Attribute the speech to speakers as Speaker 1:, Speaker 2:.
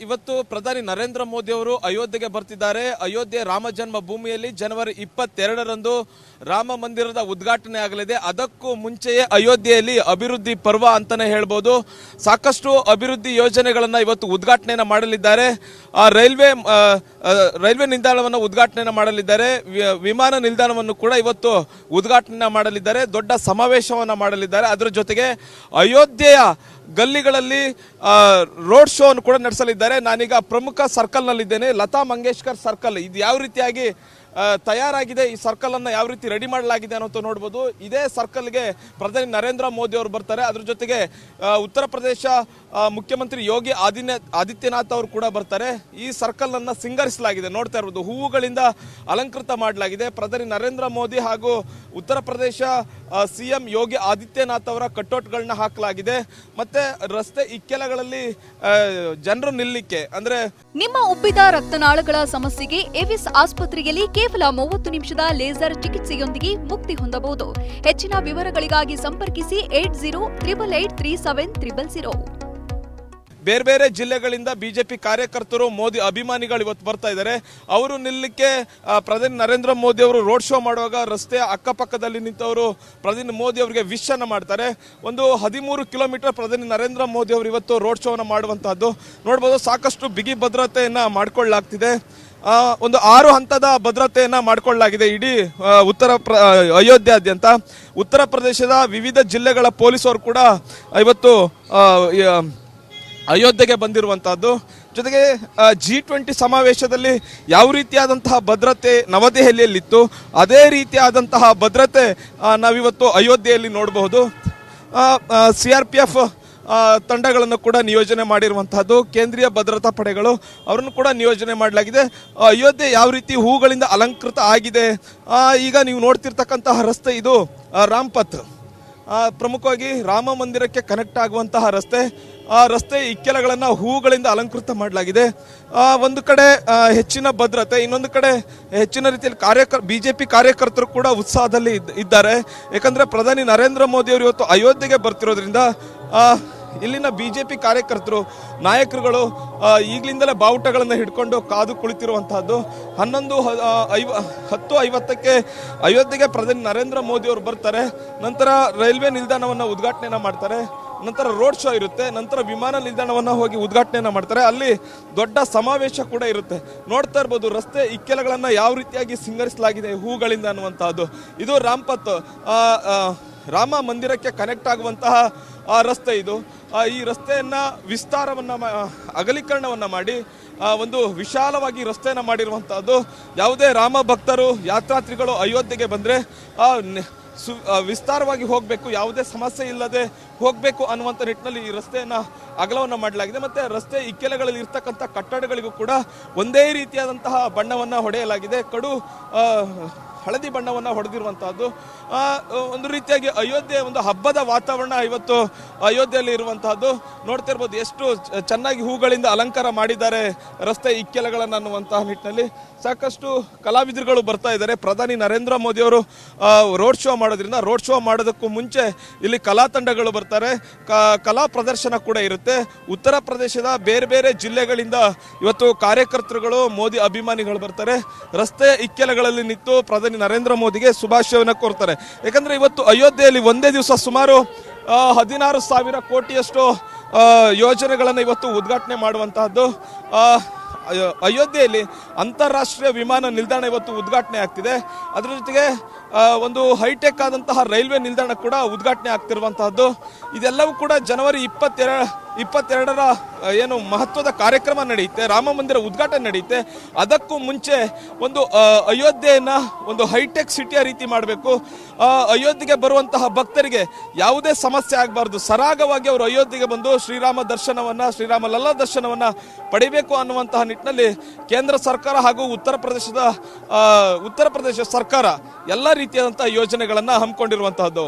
Speaker 1: ಇವತ್ತು ಪ್ರಧಾನಿ ನರೇಂದ್ರ ಮೋದಿ ಅವರು ಅಯೋಧ್ಯೆಗೆ ಬರ್ತಿದ್ದಾರೆ. ಅಯೋಧ್ಯೆ ರಾಮ ಜನ್ಮ ಭೂಮಿಯಲ್ಲಿ ಜನವರಿ ಇಪ್ಪತ್ತೆರಡರಂದು ರಾಮ ಮಂದಿರದ ಉದ್ಘಾಟನೆ ಆಗಲಿದೆ. ಅದಕ್ಕೂ ಮುಂಚೆಯೇ ಅಯೋಧ್ಯೆಯಲ್ಲಿ ಅಭಿವೃದ್ಧಿ ಪರ್ವ ಅಂತಾನೆ ಹೇಳ್ಬೋದು. ಸಾಕಷ್ಟು ಅಭಿವೃದ್ಧಿ ಯೋಜನೆಗಳನ್ನು ಇವತ್ತು ಉದ್ಘಾಟನೆಯನ್ನು ಮಾಡಲಿದ್ದಾರೆ. ಆ ರೈಲ್ವೆ ರೈಲ್ವೆ ನಿಲ್ದಾಣವನ್ನು ಉದ್ಘಾಟನೆಯನ್ನು ಮಾಡಲಿದ್ದಾರೆ. ವಿಮಾನ ನಿಲ್ದಾಣವನ್ನು ಕೂಡ ಇವತ್ತು ಉದ್ಘಾಟನೆ ಮಾಡಲಿದ್ದಾರೆ. ದೊಡ್ಡ ಸಮಾವೇಶವನ್ನು ಮಾಡಲಿದ್ದಾರೆ. ಅದರ ಜೊತೆಗೆ ಅಯೋಧ್ಯೆಯ ಗಲ್ಲಿಗಳಲ್ಲಿ ರೋಡ್ ಶೋ ಅನ್ನು ಕೂಡ ನಡೆಸಲಿದ್ದಾರೆ. ನಾನೀಗ ಪ್ರಮುಖ ಸರ್ಕಲ್ನಲ್ಲಿದ್ದೇನೆ ಲತಾ ಮಂಗೇಶ್ಕರ್ ಸರ್ಕಲ್ ಇದು ಯಾವ ರೀತಿಯಾಗಿ ತಯಾರಾಗಿದೆ. ಈ ಸರ್ಕಲ್ ಅನ್ನ ಯಾವ ರೀತಿ ರೆಡಿ ಮಾಡಲಾಗಿದೆ ಅನ್ನೋದು ನೋಡ್ಬೋದು. ಇದೇ ಸರ್ಕಲ್ಗೆ ಪ್ರಧಾನಿ ನರೇಂದ್ರ ಮೋದಿ ಅವರು ಬರ್ತಾರೆ. ಅದ್ರ ಜೊತೆಗೆ ಉತ್ತರ ಪ್ರದೇಶ ಮುಖ್ಯಮಂತ್ರಿ ಯೋಗಿ ಆದಿತ್ಯ ಆದಿತ್ಯನಾಥ್ ಅವರು ಕೂಡ ಬರ್ತಾರೆ. ಈ ಸರ್ಕಲ್ ಅನ್ನ ಸಿಂಗರಿಸಲಾಗಿದೆ. ನೋಡ್ತಾ ಇರ್ಬೋದು. ಹೂವುಗಳಿಂದ ಅಲಂಕೃತ ಮಾಡಲಾಗಿದೆ. ಪ್ರಧಾನಿ ನರೇಂದ್ರ ಮೋದಿ ಹಾಗೂ ಉತ್ತರ ಪ್ರದೇಶ ಸಿಎಂ ಯೋಗಿ ಆದಿತ್ಯನಾಥ್ ಅವರ ಕಟೌಟ್ಗಳನ್ನ ಹಾಕಲಾಗಿದೆ. ಮತ್ತೆ ರಸ್ತೆ ಇಕ್ಕೆಲಗಳಲ್ಲಿ ಜನರು ನಿಲ್ಲಿಕ್ಕೆ. ಅಂದ್ರೆ
Speaker 2: ನಿಮ್ಮ ಉಬ್ಬಿದ ರಕ್ತನಾಳಗಳ ಸಮಸ್ಯೆಗೆ ಎವಿಸ್ ಆಸ್ಪತ್ರೆಯಲ್ಲಿ ಕೇವಲ ಮೂವತ್ತು ನಿಮಿಷದ ಲೇಸರ್ ಚಿಕಿತ್ಸೆಯೊಂದಿಗೆ ಮುಕ್ತಿ ಹೊಂದಬಹುದು. ಹೆಚ್ಚಿನ ವಿವರಗಳಿಗಾಗಿ ಸಂಪರ್ಕಿಸಿ eight zero, triple eight, three seven, triple zero.
Speaker 1: ಬೇರೆ ಬೇರೆ ಜಿಲ್ಲೆಗಳಿಂದ ಬಿಜೆಪಿ ಕಾರ್ಯಕರ್ತರು ಮೋದಿ ಅಭಿಮಾನಿಗಳು ಇವತ್ತು ಬರ್ತಾ ಇದ್ದಾರೆ. ಅವರು ನಿಲ್ಲಕ್ಕೆ ಪ್ರಧಾನಿ ನರೇಂದ್ರ ಮೋದಿ ಅವರು ರೋಡ್ ಶೋ ಮಾಡುವಾಗ ರಸ್ತೆಯ ಅಕ್ಕಪಕ್ಕದಲ್ಲಿ ನಿಂತವರು ಪ್ರಧಾನಿ ಮೋದಿ ಅವರಿಗೆ ವಿಶ್ ಅನ್ನ ಮಾಡ್ತಾರೆ. ಒಂದು ಹದಿಮೂರು ಕಿಲೋಮೀಟರ್ ಪ್ರಧಾನಿ ನರೇಂದ್ರ ಮೋದಿ ಅವರು ಇವತ್ತು ರೋಡ್ ಶೋವನ್ನು ಮಾಡುವಂತಹದ್ದು. ನೋಡ್ಬೋದು ಸಾಕಷ್ಟು ಬಿಗಿ ಭದ್ರತೆಯನ್ನು ಮಾಡಿಕೊಳ್ಳಲಾಗ್ತಿದೆ. ಒಂದು ಆರು ಹಂತದ ಭದ್ರತೆಯನ್ನು ಮಾಡಿಕೊಳ್ಳಲಾಗಿದೆ. ಇಡೀ ಉತ್ತರ ಪ್ರ ಅಯೋಧ್ಯಾದ್ಯಂತ. ಉತ್ತರ ಪ್ರದೇಶದ ವಿವಿಧ ಜಿಲ್ಲೆಗಳ ಪೊಲೀಸರು ಕೂಡ ಇವತ್ತು ಅಯೋಧ್ಯೆಗೆ ಬಂದಿರುವಂಥದ್ದು ಜೊತೆಗೆ ಜಿ ಟ್ವೆಂಟಿ ಸಮಾವೇಶದಲ್ಲಿ ಯಾವ ರೀತಿಯಾದಂತಹ ಭದ್ರತೆ ನವದೆಹಲಿಯಲ್ಲಿತ್ತು, ಅದೇ ರೀತಿಯಾದಂತಹ ಭದ್ರತೆ ನಾವಿವತ್ತು ಅಯೋಧ್ಯೆಯಲ್ಲಿ ನೋಡಬಹುದು. ಸಿ ಆರ್ ಪಿ ಎಫ್ ತಂಡಗಳನ್ನು ಕೂಡ ನಿಯೋಜನೆ ಮಾಡಿರುವಂತಹದ್ದು. ಕೇಂದ್ರೀಯ ಭದ್ರತಾ ಪಡೆಗಳು ಅವರನ್ನು ಕೂಡ ನಿಯೋಜನೆ ಮಾಡಲಾಗಿದೆ. ಅಯೋಧ್ಯೆ ಯಾವ ರೀತಿ ಹೂಗಳಿಂದ ಅಲಂಕೃತ ಆಗಿದೆ? ಈಗ ನೀವು ನೋಡ್ತಿರ್ತಕ್ಕಂತಹ ರಸ್ತೆ ಇದು ರಾಮ್ಪಥ್. ಪ್ರಮುಖವಾಗಿ ರಾಮ ಮಂದಿರಕ್ಕೆ ಕನೆಕ್ಟ್ ಆಗುವಂತಹ ರಸ್ತೆ. ಆ, ರಸ್ತೆ ಇಕ್ಕೆಲಗಳನ್ನು ಹೂಗಳಿಂದ ಅಲಂಕೃತ ಮಾಡಲಾಗಿದೆ. ಒಂದು ಕಡೆ ಹೆಚ್ಚಿನ ಭದ್ರತೆ, ಇನ್ನೊಂದು ಕಡೆ ಹೆಚ್ಚಿನ ರೀತಿಯಲ್ಲಿ ಕಾರ್ಯಕರ್ ಬಿ ಜೆ ಪಿ ಕಾರ್ಯಕರ್ತರು ಕೂಡ ಉತ್ಸಾಹದಲ್ಲಿ ಇದ್- ಇದ್ದಾರೆ. ಯಾಕಂದರೆ ಪ್ರಧಾನಿ ನರೇಂದ್ರ ಮೋದಿಯವರು ಇವತ್ತು ಅಯೋಧ್ಯೆಗೆ ಬರ್ತಿರೋದ್ರಿಂದ ಇಲ್ಲಿನ ಬಿಜೆಪಿ ಕಾರ್ಯಕರ್ತರು, ನಾಯಕರುಗಳು ಈಗಲಿಂದಲೇ ಬಾವುಟಗಳನ್ನು ಹಿಡ್ಕೊಂಡು ಕಾದು ಕುಳಿತಿರುವಂತಹದ್ದು. ಹನ್ನೊಂದು ಐವ, ಹತ್ತು ಐವತ್ತಕ್ಕೆ ಅಯೋಧ್ಯೆಗೆ ಪ್ರಧಾನಿ ನರೇಂದ್ರ ಮೋದಿ ಅವರು ಬರ್ತಾರೆ. ನಂತರ ರೈಲ್ವೆ ನಿಲ್ದಾಣವನ್ನು ಉದ್ಘಾಟನೆಯನ್ನು ಮಾಡ್ತಾರೆ. ನಂತರ ರೋಡ್ ಶೋ ಇರುತ್ತೆ, ನಂತರ ವಿಮಾನ ನಿಲ್ದಾಣವನ್ನು ಹೋಗಿ ಉದ್ಘಾಟನೆಯನ್ನು ಮಾಡ್ತಾರೆ. ಅಲ್ಲಿ ದೊಡ್ಡ ಸಮಾವೇಶ ಕೂಡ ಇರುತ್ತೆ. ನೋಡ್ತಾ ಇರ್ಬೋದು, ರಸ್ತೆ ಇಕ್ಕೆಲಗಳನ್ನು ಯಾವ ರೀತಿಯಾಗಿ ಸಿಂಗರಿಸಲಾಗಿದೆ ಹೂಗಳಿಂದ ಅನ್ನುವಂಥದ್ದು ಇದು ರಾಮ್ಪತ್ ರಾಮ ಮಂದಿರಕ್ಕೆ ಕನೆಕ್ಟ್ ಆಗುವಂತಹ ರಸ್ತೆ ಇದು. ಈ ರಸ್ತೆಯನ್ನು ವಿಸ್ತಾರವನ್ನು ಅಗಲೀಕರಣವನ್ನು ಮಾಡಿ ಒಂದು ವಿಶಾಲವಾಗಿ ರಸ್ತೆಯನ್ನು ಮಾಡಿರುವಂಥದ್ದು ಯಾವುದೇ ರಾಮ ಭಕ್ತರು, ಯಾತ್ರಾತ್ರಿಗಳು ಅಯೋಧ್ಯೆಗೆ ಬಂದರೆ ಸು ವಿಸ್ತಾರವಾಗಿ ಹೋಗಬೇಕು. ಯಾವುದೇ ಸಮಸ್ಯೆ ಇಲ್ಲದೆ ಹೋಗಬೇಕು ಅನ್ನುವಂಥ ನಿಟ್ಟಿನಲ್ಲಿ ಈ ರಸ್ತೆಯನ್ನು ಅಗಲವನ್ನು ಮಾಡಲಾಗಿದೆ. ಮತ್ತು ರಸ್ತೆ ಇಕ್ಕೆಲೆಗಳಲ್ಲಿ ಇರ್ತಕ್ಕಂಥ ಕಟ್ಟಡಗಳಿಗೂ ಕೂಡ ಒಂದೇ ರೀತಿಯಾದಂತಹ ಬಣ್ಣವನ್ನು ಹೊಡೆಯಲಾಗಿದೆ. ಕಡು ಹಳದಿ ಬಣ್ಣವನ್ನು ಹೊಡೆದಿರುವಂತಹದ್ದು. ಒಂದು ರೀತಿಯಾಗಿ ಅಯೋಧ್ಯೆ ಒಂದು ಹಬ್ಬದ ವಾತಾವರಣ ಇವತ್ತು ಅಯೋಧ್ಯೆಯಲ್ಲಿ ಇರುವಂತಹದ್ದು. ನೋಡ್ತಿರ್ಬೋದು ಎಷ್ಟು ಚೆನ್ನಾಗಿ ಹೂಗಳಿಂದ ಅಲಂಕಾರ ಮಾಡಿದ್ದಾರೆ ರಸ್ತೆ ಇಕ್ಕೆಲಗಳನ್ನು ಅನ್ನುವಂತಹ ನಿಟ್ಟಿನಲ್ಲಿ. ಸಾಕಷ್ಟು ಕಲಾವಿದರುಗಳು ಬರ್ತಾ ಇದ್ದಾರೆ. ಪ್ರಧಾನಿ ನರೇಂದ್ರ ಮೋದಿ ಅವರು ರೋಡ್ ಶೋ ಮಾಡೋದ್ರಿಂದ, ರೋಡ್ ಶೋ ಮಾಡೋದಕ್ಕೂ ಮುಂಚೆ ಇಲ್ಲಿ ಕಲಾ ತಂಡಗಳು ಬರ್ತಾರೆ. ಕಲಾ ಪ್ರದರ್ಶನ ಕೂಡ ಇರುತ್ತೆ. ಉತ್ತರ ಪ್ರದೇಶದ ಬೇರೆ ಬೇರೆ ಜಿಲ್ಲೆಗಳಿಂದ ಇವತ್ತು ಕಾರ್ಯಕರ್ತರುಗಳು, ಮೋದಿ ಅಭಿಮಾನಿಗಳು ಬರ್ತಾರೆ. ರಸ್ತೆ ಇಕ್ಕೆಲಗಳಲ್ಲಿ ನಿಂತು ಪ್ರಧಾನಿ ನರೇಂದ್ರ ಮೋದಿಗೆ ಶುಭಾಶಯವನ್ನು ಕೋರ್ತಾರೆ. ಯಾಕಂದ್ರೆ ಇವತ್ತು ಅಯೋಧ್ಯೆಯಲ್ಲಿ ಒಂದೇ ದಿವಸ ಸುಮಾರು ಹದಿನಾರು ಸಾವಿರ ಕೋಟಿಯಷ್ಟು ಯೋಜನೆಗಳನ್ನು ಇವತ್ತು ಉದ್ಘಾಟನೆ ಮಾಡುವಂತಹದ್ದು ಅಯೋಧ್ಯೆಯಲ್ಲಿ ಅಂತಾರಾಷ್ಟ್ರೀಯ ವಿಮಾನ ನಿಲ್ದಾಣ ಇವತ್ತು ಉದ್ಘಾಟನೆ ಆಗ್ತಿದೆ. ಅದರ ಜೊತೆಗೆ ಒಂದು ಹೈಟೆಕ್ ಆದಂತಹ ರೈಲ್ವೆ ನಿಲ್ದಾಣ ಕೂಡ ಉದ್ಘಾಟನೆ ಆಗ್ತಿರುವಂತಹದ್ದು. ಇದೆಲ್ಲವೂ ಕೂಡ ಜನವರಿ ಇಪ್ಪತ್ತೆರ ಇಪ್ಪತ್ತೆರಡರ ಏನು ಮಹತ್ವದ ಕಾರ್ಯಕ್ರಮ ನಡೆಯುತ್ತೆ, ರಾಮ ಮಂದಿರ ಉದ್ಘಾಟನೆ ನಡೆಯುತ್ತೆ. ಅದಕ್ಕೂ ಮುಂಚೆ ಒಂದು ಅಯೋಧ್ಯೆಯನ್ನು ಒಂದು ಹೈಟೆಕ್ ಸಿಟಿಯ ರೀತಿ ಮಾಡಬೇಕು. ಅಯೋಧ್ಯೆಗೆ ಬರುವಂತಹ ಭಕ್ತರಿಗೆ ಯಾವುದೇ ಸಮಸ್ಯೆ ಆಗಬಾರ್ದು. ಸರಾಗವಾಗಿ ಅವರು ಅಯೋಧ್ಯೆಗೆ ಬಂದು ಶ್ರೀರಾಮ ದರ್ಶನವನ್ನ, ಶ್ರೀರಾಮ ಲಲ್ಲಾ ದರ್ಶನವನ್ನ ಪಡಿಬೇಕು ಅನ್ನುವಂತಹ ನಿಟ್ಟಿನಲ್ಲಿ ಕೇಂದ್ರ ಸರ್ಕಾರ ಹಾಗೂ ಉತ್ತರ ಪ್ರದೇಶದ ಉತ್ತರ ಪ್ರದೇಶ ಸರ್ಕಾರ ಎಲ್ಲ ರೀತಿಯಾದಂತಹ ಯೋಜನೆಗಳನ್ನ ಹಮ್ಮಿಕೊಂಡಿರುವಂತಹದ್ದು.